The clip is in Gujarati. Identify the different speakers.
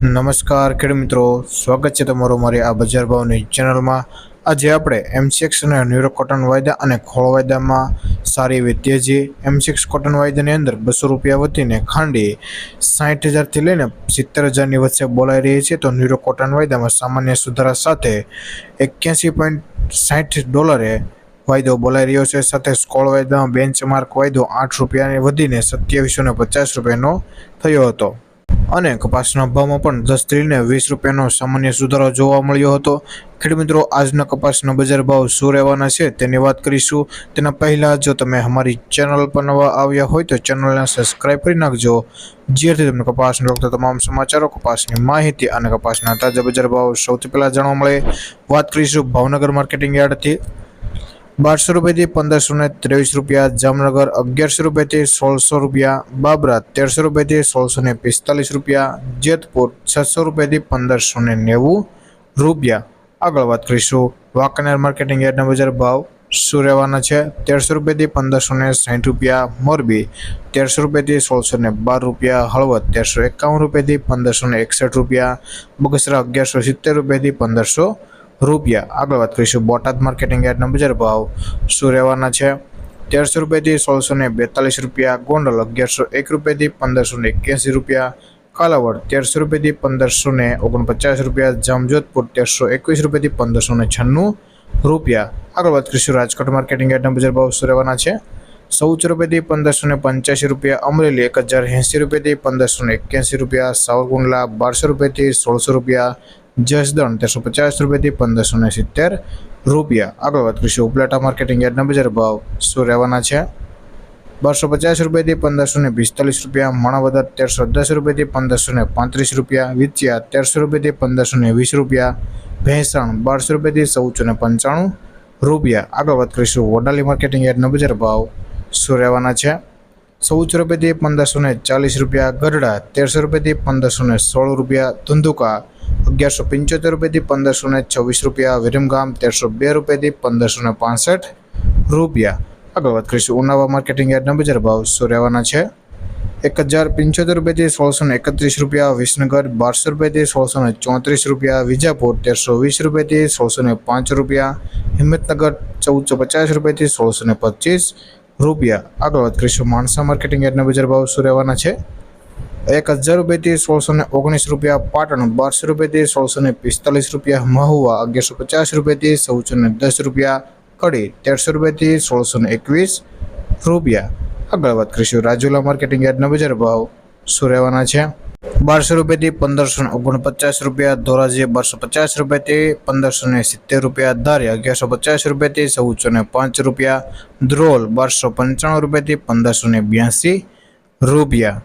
Speaker 1: નમસ્કાર ખેડ મિત્રો, સ્વાગત છે તમારું મારી આ બજાર ભાવની ચેનલમાં. આજે આપણે એમસીએક્સ અને ન્યુરો કોટન વાયદા અને ખોળ વાયદામાં સારી એવી તેજી. એમસીએક્સ કોટન વાયદાની અંદર બસો રૂપિયા વધીને ખાંડી સાઠ હજારથી લઈને સિત્તેર હજારની વચ્ચે બોલાઈ રહી છે. તો ન્યુરો કોટન વાયદામાં સામાન્ય સુધારા સાથે એક્યાસી પોઈન્ટ સાઠ ડોલરે વાયદો બોલાઈ રહ્યો છે. સાથે સ્કોળ વાયદામાં બેન્ચમાર્ક વાયદો આઠ રૂપિયાને વધીને સત્યાવીસો પચાસ રૂપિયાનો થયો હતો. અને કપાસના ભાવમાં પણ દસ ત્રીને વીસ રૂપિયાનો સામાન્ય સુધારો જોવા મળ્યો હતો. ખેડમિત્રો આજના કપાસના બજાર ભાવ શું રહેવાના છે તેની વાત કરીશું. તેના પહેલાં જો તમે અમારી ચેનલ પર નવા આવ્યા હોય તો ચેનલને સબસ્ક્રાઈબ કરી નાખજો. જેથી તમને કપાસને લગતા તમામ સમાચારો, કપાસની માહિતી અને કપાસના તાજા બજાર ભાવ સૌથી પહેલાં જાણવા મળે. વાત કરીશું ભાવનગર માર્કેટિંગ યાર્ડથી. બારસો રૂપિયાથી પંદરસો ને ત્રેવીસ રૂપિયા, જામનગર અગિયારસો રૂપિયાથી સોળસો રૂપિયા, બાબરા તેરસો રૂપિયાથી સોળસો ને પિસ્તાલીસ રૂપિયા, જેતપુર છસો રૂપિયાથી પંદરસો ને નેવું રૂપિયા. આગળ વાત કરીશું. વાંકાનેર માર્કેટિંગ યાર્ડના બજાર ભાવ શું રહેવાના છે? તેરસો રૂપિયાથી પંદરસો ને સાઠ રૂપિયા મોરબી, તેરસો રૂપિયાથી સોળસો ને બાર રૂપિયા હળવદ, તેરસો એકાવન રૂપિયાથી પંદરસો ને એકસઠ રૂપિયા, બગસરા અગિયારસો સિત્તેર રૂપિયાથી પંદરસો રૂપિયા. આગળ વાત કરીશું. બોટાદ માર્કેટિંગ યાર્ડના બજાર ભાવ. શું રહેવાના છે? તેરસો રૂપિયાથી સોળસો ને બેતાલીસ રૂપિયા. ગોંડલ અગિયારસો એક રૂપિયાથી પંદરસો ને એક્યાસી રૂપિયા. કાલાવડ તેરસો રૂપિયાથી પંદરસો ને ઓગણપચાસ રૂપિયા. જામજોધપુર તેરસો એકવીસ રૂપિયાથી પંદરસો ને છન્નું રૂપિયા. આગળ વાત કરીશું. રાજકોટ માર્કેટિંગ યાર્ડના બજાર ભાવ શું રહેવાના છે? ચૌદ રૂપિયાથી પંદરસો ને પંચ્યાસી રૂપિયા. અમરેલી એક હજાર એંસી રૂપિયાથી પંદરસો ને એક્યાસી રૂપિયા. સાવરકુંડલા બારસો રૂપિયાથી સોળસો રૂપિયા. જસદણ તેરસો પચાસ રૂપિયાથી પંદરસો ને સિત્તેર રૂપિયા. આગળ વાત કરીશું ઉપલેટા માર્કેટિંગ યાર્ડના બજાર ભાવ. શું રહેવાના છે? બારસો પચાસ રૂપિયાથી પંદરસો ને પિસ્તાલીસ રૂપિયા, માણાવદર તેરસો દસ રૂપિયાથી પંદરસો ને પાંત્રીસ રૂપિયા વિચિયા તેરસો રૂપિયાથી પંદરસો ને વીસ રૂપિયા, ભેંસણ બારસો રૂપિયાથી ચૌદસો ને પંચાણું રૂપિયા. આગળ વાત કરીશું વડાલી માર્કેટિંગ યાર્ડના બજાર ભાવ. શું રહેવાના છે? ચૌદસો રૂપિયાથી પંદરસો ને ચાલીસ રૂપિયા, ગઢડા તેરસો રૂપિયાથી પંદરસો ને સોળ રૂપિયા, ધંધુકા અગિયારસો પંચોતેર રૂપિયાથી પંદરસો ને છવ્વીસ રૂપિયા વિરમગામ તેરસો બે રૂપિયાથી પંદરસો ને પાસઠ રૂપિયા. આગળ વાત કરીશું. ઉનાવા માર્કેટિંગ યાર્ડના બજાર ભાવ. શું રહેવાના છે? એક હજાર પંચોતેર રૂપિયાથી સોળસો ને એકત્રીસ રૂપિયા, વિસનગર બારસો રૂપિયાથી સોળસો ને ચોત્રીસ રૂપિયા, વિજાપુર તેરસો વીસ રૂપિયાથી સોળસો ને પાંચ રૂપિયા, હિંમતનગર ચૌદસો પચાસ રૂપિયાથી સોળસો ને પચીસ રૂપિયા. આગળ વાત કરીશું. માણસા માર્કેટિંગ યાર્ડના બજાર ભાવ. શું રહેવાના છે? એક હજાર રૂપિયાથી સોળસો ને ઓગણીસ રૂપિયા, પાટણ બારસો રૂપિયાથી સોળસો ને પિસ્તાલીસ રૂપિયા, મહુવા અગિયારસો પચાસ રૂપિયાથી ચૌદસો ને દસ રૂપિયા, કડી તેરસો રૂપિયાથી સોળસો ને એકવીસ રૂપિયા. આગળ વાત કરીશું રાજુલા માર્કેટિંગ યાર્ડના બજાર ભાવ. શું રહેવાના છે? બારસો રૂપિયાથી પંદરસો ને ઓગણપચાસ રૂપિયા, ધોરાજી બારસો પચાસ રૂપિયાથી પંદરસો ને સિત્તેર રૂપિયા, ધારી અગિયારસો પચાસ રૂપિયાથી ચૌદસો ને પાંચ રૂપિયા, ધ્રોલ બારસો પંચાણું રૂપિયાથી પંદરસો ને બ્યાસી રૂપિયા.